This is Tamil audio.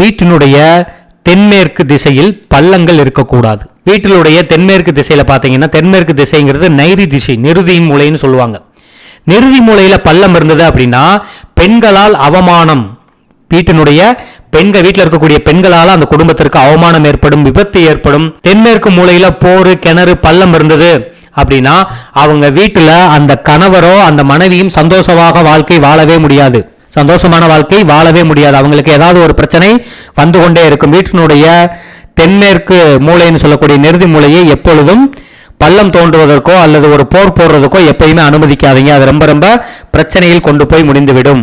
வீட்டினுடைய தென்மேற்கு திசையில் பள்ளங்கள் இருக்கக்கூடாது. வீட்டிலுடைய தென்மேற்கு திசையில் பார்த்தீங்கன்னா தென்மேற்கு திசைங்கிறது நைரி திசை நெருதியின் மூலைன்னு சொல்லுவாங்க. நெருதி மூலையில் பள்ளம் இருந்தது அப்படின்னா பெண்களால் அவமானம் வீட்டினுடைய பெண்கள் வீட்டில் இருக்கக்கூடிய பெண்களால் அந்த குடும்பத்திற்கு அவமானம் ஏற்படும் விபத்து ஏற்படும். தென்மேற்கு மூலையில் போரு கிணறு பள்ளம் இருந்தது அப்படின்னா அவங்க வீட்டில் அந்த கணவரோ அந்த மனைவியும் சந்தோஷமாக வாழ்க்கை வாழவே முடியாது. சந்தோஷமான வாழ்க்கை வாழவே முடியாது. அவங்களுக்கு ஏதாவது ஒரு பிரச்சனை வந்து கொண்டே இருக்கும். வீட்டினுடைய தென்மேற்கு மூலைன்னு சொல்லக்கூடிய நிறுதி மூலையை எப்பொழுதும் பள்ளம் தோன்றுவதற்கோ அல்லது ஒரு போர் போடுறதுக்கோ எப்பயுமே அனுமதிக்காதீங்க. அது ரொம்ப ரொம்ப பிரச்சனையில் கொண்டு போய் முடிந்துவிடும்.